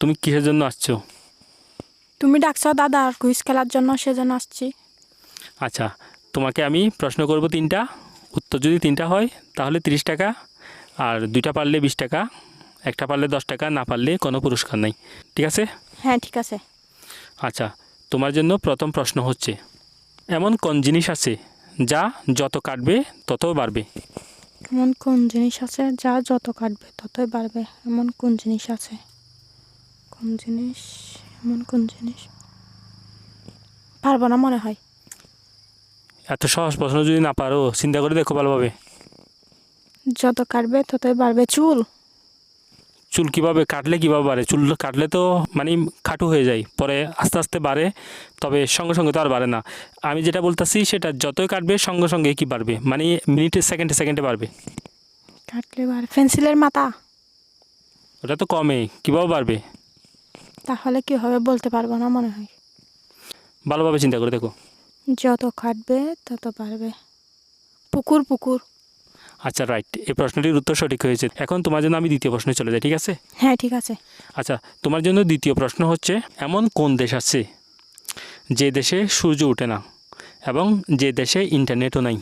তুমি কিসের জন্য আসছো? তুমি ডাকছো দাদা আর কুইজ খেলার জন্য সেজন্য আসছি। আচ্ছা তোমাকে আমি প্রশ্ন করব তিনটা উত্তর যদি তিনটা হয় তাহলে তিরিশ টাকা আর দুইটা পারলে বিশ টাকা একটা পারলে দশ টাকা না পারলে কোনো পুরস্কার নেই। ঠিক আছে? হ্যাঁ ঠিক আছে। আচ্ছা তোমার জন্য প্রথম প্রশ্ন হচ্ছে এমন কোন জিনিস আছে যা যত কাটবে তত বাড়বে? এমন কোন জিনিস আছে যা যত কাটবে ততই বাড়বে? এমন কোন জিনিস আছে কোন জিনিস এমন কোন জিনিস? পারব না মনে হয়। এত সহজ প্রশ্ন যদি না পারো চিন্তা করে দেখো ভালোভাবে। যত কাটবে ততই বাড়বে। চুল? চুল কীভাবে কাটলে কীভাবে বাড়ে? চুল কাটলে তো মানে খাটু হয়ে যায় পরে আস্তে আস্তে বাড়ে তবে সঙ্গে সঙ্গে তো আর বাড়ে না। আমি যেটা বলতেছি সেটা যতই কাটবে সঙ্গে সঙ্গে কি বাড়বে? মানে মিনিটে সেকেন্ডে সেকেন্ডে বাড়বে। কাটলে বাড়ে। পেন্সিলের মাথা? ওটা তো কমে কীভাবে বাড়বে? তাহলে কি হবে বলতে পারব না মনে হয়? ভালোভাবে চিন্তা করে দেখো। যত কাটবে তত পারবে। পুকুর পুকুর। আচ্ছা রাইট এই প্রশ্নটির উত্তর সঠিক হয়েছে। এখন তোমার জন্য আমি দ্বিতীয় প্রশ্নে চলে যাই ঠিক আছে? হ্যাঁ ঠিক আছে। আচ্ছা তোমার জন্য দ্বিতীয় প্রশ্ন হচ্ছে এমন কোন দেশ আছে যে দেশে সূর্য ওঠে না এবং যে দেশে ইন্টারনেটও নাই?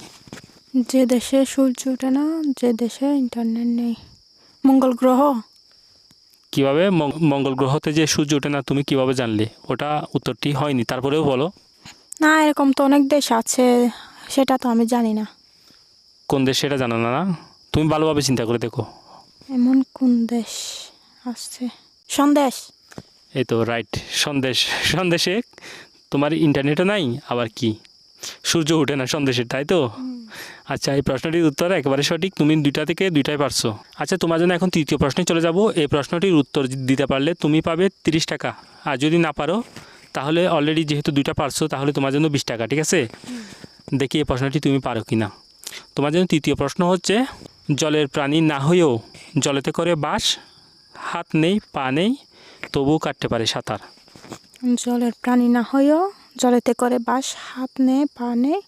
যে দেশে সূর্য ওঠে না যে দেশে ইন্টারনেট নেই। মঙ্গল গ্রহ? কীভাবে মঙ্গল গ্রহতে যে সূর্য ওঠে না তুমি কীভাবে জানলে? ওটা উত্তরটি হয়নি। তারপরেও বলো। না এরকম তো অনেক দেশ আছে সেটা তো আমি জানি না। কোন দেশ সেটা জানো না না? তুমি ভালোভাবে চিন্তা করে দেখো। এমন কোন দেশ আছে? সন্দেশ। এই তো রাইট সন্দেশ। সন্দেশে তোমার ইন্টারনেটও নাই আবার কি? সূর্য ওঠে না সন্দেশের তাই তো? আচ্ছা এই প্রশ্নটির উত্তর একেবারে সঠিক। তুমি দুইটা থেকে দুইটাই পারছ। আচ্ছা তোমার জন্য এখন তৃতীয় প্রশ্নে চলে যাব। এই প্রশ্নটির উত্তর দিতে পারলে তুমি পাবে তিরিশ টাকা। আর যদি না পারো, তাহলে অলরেডি যেহেতু দুইটা পারছ, তাহলে তোমার জন্য বিশ টাকা, ঠিক আছে? দেখি এই প্রশ্নটি তুমি পারো কি না তোমার জন্য তৃতীয় প্রশ্ন হচ্ছে, জলের প্রাণী না হয়েও জলেতে করে বাস, হাত নেই, পা নেই, তবুও কাটতে পারে সাঁতার। জলের প্রাণী না হয়েও জলেতে করে বাস, হাত নেই, পা নেই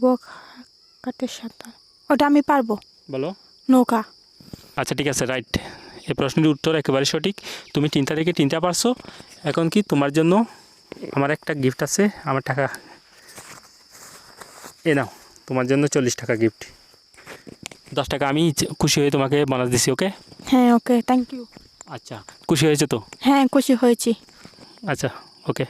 খা- কাটে সাঁতার। ওটা আমি পারব। বলো। নৌকা। আচ্ছা ঠিক আছে রাইট। এই প্রশ্নের উত্তর একেবারে সঠিক। তুমি তিনটা থেকে তিনটা পারছ। এখন কি তোমার জন্য আমার একটা গিফট আছে আমার টাকা। এ নাও তোমার জন্য চল্লিশ টাকা গিফট দশ টাকা আমি খুশি হয়ে তোমাকে বোনাস দিছি ওকে হ্যাঁ ওকে থ্যাংক ইউ আচ্ছা খুশি হয়েছে তো? হ্যাঁ খুশি হয়েছি। আচ্ছা ওকে